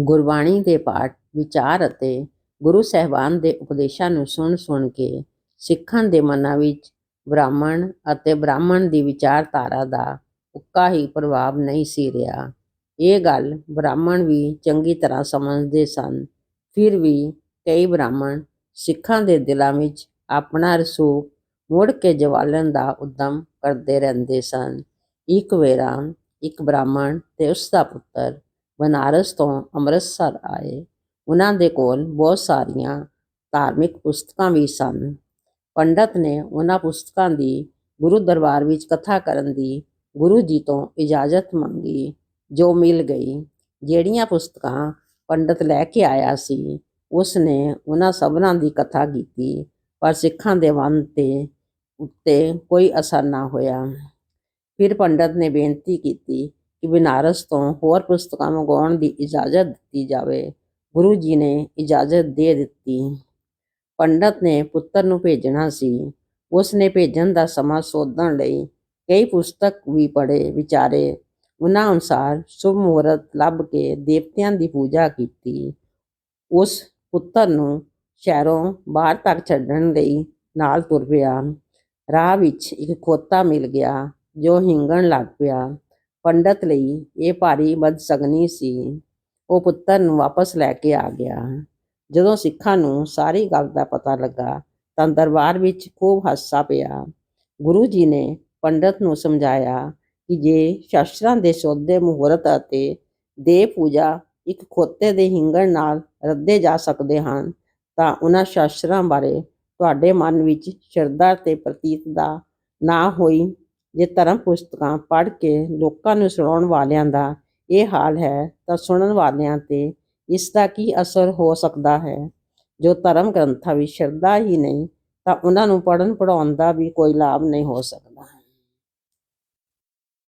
ਗੁਰਬਾਣੀ ਦੇ ਪਾਠ, ਵਿਚਾਰ ਅਤੇ ਗੁਰੂ ਸਾਹਿਬਾਨ ਦੇ ਉਪਦੇਸ਼ਾਂ ਨੂੰ ਸੁਣ ਸੁਣ ਕੇ ਸਿੱਖਾਂ ਦੇ ਮਨਾਂ ਵਿੱਚ ਬ੍ਰਾਹਮਣ ਅਤੇ ਬ੍ਰਾਹਮਣ ਦੀ ਵਿਚਾਰਧਾਰਾ ਦਾ ਉੱਕਾ ਹੀ ਪ੍ਰਭਾਵ ਨਹੀਂ ਸੀ ਰਿਹਾ। ਇਹ ਗੱਲ ਬ੍ਰਾਹਮਣ ਵੀ ਚੰਗੀ ਤਰ੍ਹਾਂ ਸਮਝਦੇ ਸਨ। ਫਿਰ ਵੀ ਕਈ ਬ੍ਰਾਹਮਣ ਸਿੱਖਾਂ ਦੇ ਦਿਲਾਂ ਵਿੱਚ ਆਪਣਾ ਰਸੂਖ ਮੁੜ ਕੇ ਜਵਾਲਣ ਦਾ ਉਦਮ ਕਰਦੇ ਰਹਿੰਦੇ ਸਨ। ਇੱਕ ਵੇਰਾ ਇੱਕ ਬ੍ਰਾਹਮਣ ਤੇ ਉਸ ਦਾ ਪੁੱਤਰ ਬਨਾਰਸ ਤੋਂ ਅੰਮ੍ਰਿਤਸਰ ਆਏ। ਉਹਨਾਂ ਦੇ ਕੋਲ ਬਹੁਤ ਸਾਰੀਆਂ ਧਾਰਮਿਕ ਪੁਸਤਕਾਂ ਵੀ ਸਨ। ਪੰਡਤ ਨੇ ਉਹਨਾਂ ਪੁਸਤਕਾਂ ਦੀ ਗੁਰੂ ਦਰਬਾਰ ਵਿੱਚ ਕਥਾ ਕਰਨ ਦੀ ਗੁਰੂ ਜੀ ਤੋਂ ਇਜਾਜ਼ਤ ਮੰਗੀ, ਜੋ ਮਿਲ ਗਈ। ਜਿਹੜੀਆਂ ਪੁਸਤਕਾਂ ਪੰਡਤ ਲੈ ਕੇ ਆਇਆ ਸੀ, ਉਸ ਨੇ ਉਹਨਾਂ ਸਭਨਾਂ ਦੀ ਕਥਾ ਕੀਤੀ, ਪਰ ਸਿੱਖਾਂ ਦੇ ਮਨ ਤੇ ਉੱਤੇ ਕੋਈ ਅਸਰ ਨਾ ਹੋਇਆ। ਫਿਰ ਪੰਡਤ ਨੇ ਬੇਨਤੀ ਕੀਤੀ ਕਿ ਬਨਾਰਸ ਤੋਂ ਹੋਰ ਪੁਸਤਕਾਂ ਮੰਗਵਾਉਣ ਦੀ ਇਜਾਜ਼ਤ ਦਿੱਤੀ ਜਾਵੇ। ਗੁਰੂ ਜੀ ਨੇ ਇਜਾਜ਼ਤ ਦੇ ਦਿੱਤੀ। ਪੰਡਤ ਨੇ ਪੁੱਤਰ ਨੂੰ ਭੇਜਣਾ ਸੀ। ਉਸ ਨੇ ਭੇਜਣ ਦਾ ਸਮਾਂ ਸੋਧਣ ਲਈ ਕਈ ਪੁਸਤਕ ਵੀ ਪੜ੍ਹੇ। ਵਿਚਾਰੇ ਉਹਨਾਂ ਅਨੁਸਾਰ ਸ਼ੁਭ ਮੁਹੂਰਤ ਲੱਭ ਕੇ ਦੇਵਤਿਆਂ ਦੀ ਪੂਜਾ ਕੀਤੀ। ਉਸ ਪੁੱਤਰ ਨੂੰ ਸ਼ਹਿਰੋਂ ਬਾਹਰ ਤੱਕ ਛੱਡਣ ਲਈ ਨਾਲ ਤੁਰ ਪਿਆ। ਰਾਹ ਵਿੱਚ ਇੱਕ ਖੋਤਾ ਮਿਲ ਗਿਆ, ਜੋ ਹਿੰਗਣ ਲੱਗ ਪਿਆ। ਪੰਡਤ ਲਈ ਇਹ ਭਾਰੀ ਬਦਸਗਨੀ ਸੀ। ਉਹ ਪੁੱਤਰ ਨੂੰ ਵਾਪਸ ਲੈ ਕੇ ਆ ਗਿਆ। ਜਦੋਂ ਸਿੱਖਾਂ ਨੂੰ ਸਾਰੀ ਗੱਲ ਦਾ ਪਤਾ ਲੱਗਾ, ਤਾਂ ਦਰਬਾਰ ਵਿੱਚ ਖੂਬ ਹਾਸਾ ਪਿਆ। ਗੁਰੂ ਜੀ ਨੇ ਪੰਡਤ ਨੂੰ ਸਮਝਾਇਆ ਕਿ ਜੇ ਸ਼ਾਸਤਰਾਂ ਦੇ ਸੋਧੇ ਮੁਹੂਰਤ ਅਤੇ ਦੇ ਪੂਜਾ ਇੱਕ ਖੋਤੇ ਦੇ ਹਿੰਗਣ ਨਾਲ ਰੱਦੇ ਜਾ ਸਕਦੇ ਹਨ, ਤਾਂ ਉਹਨਾਂ ਸ਼ਾਸਤਰਾਂ ਬਾਰੇ ਤੁਹਾਡੇ ਮਨ ਵਿੱਚ ਸ਼ਰਧਾ ਤੇ ਪ੍ਰਤੀਤ ਦਾ ਨਾ ਹੋਈ ਜੇ ਧਰਮ ਪੁਸਤਕਾਂ ਪੜ੍ਹ ਕੇ ਲੋਕਾਂ ਨੂੰ ਸੁਣਾਉਣ ਵਾਲਿਆਂ ਦਾ ਇਹ ਹਾਲ ਹੈ, ਤਾਂ ਸੁਣਨ ਵਾਲਿਆਂ ਤੇ ਇਸ ਦਾ ਕੀ ਅਸਰ ਹੋ ਸਕਦਾ ਹੈ? ਜੋ ਧਰਮ ਗ੍ਰੰਥਾਂ ਵਿੱਚ ਸ਼ਰਧਾ ਹੀ ਨਹੀਂ, ਤਾਂ ਉਹਨਾਂ ਨੂੰ ਪੜ੍ਹਨ ਪੜਾਉਣ ਦਾ ਵੀ ਕੋਈ ਲਾਭ ਨਹੀਂ ਹੋ ਸਕਦਾ।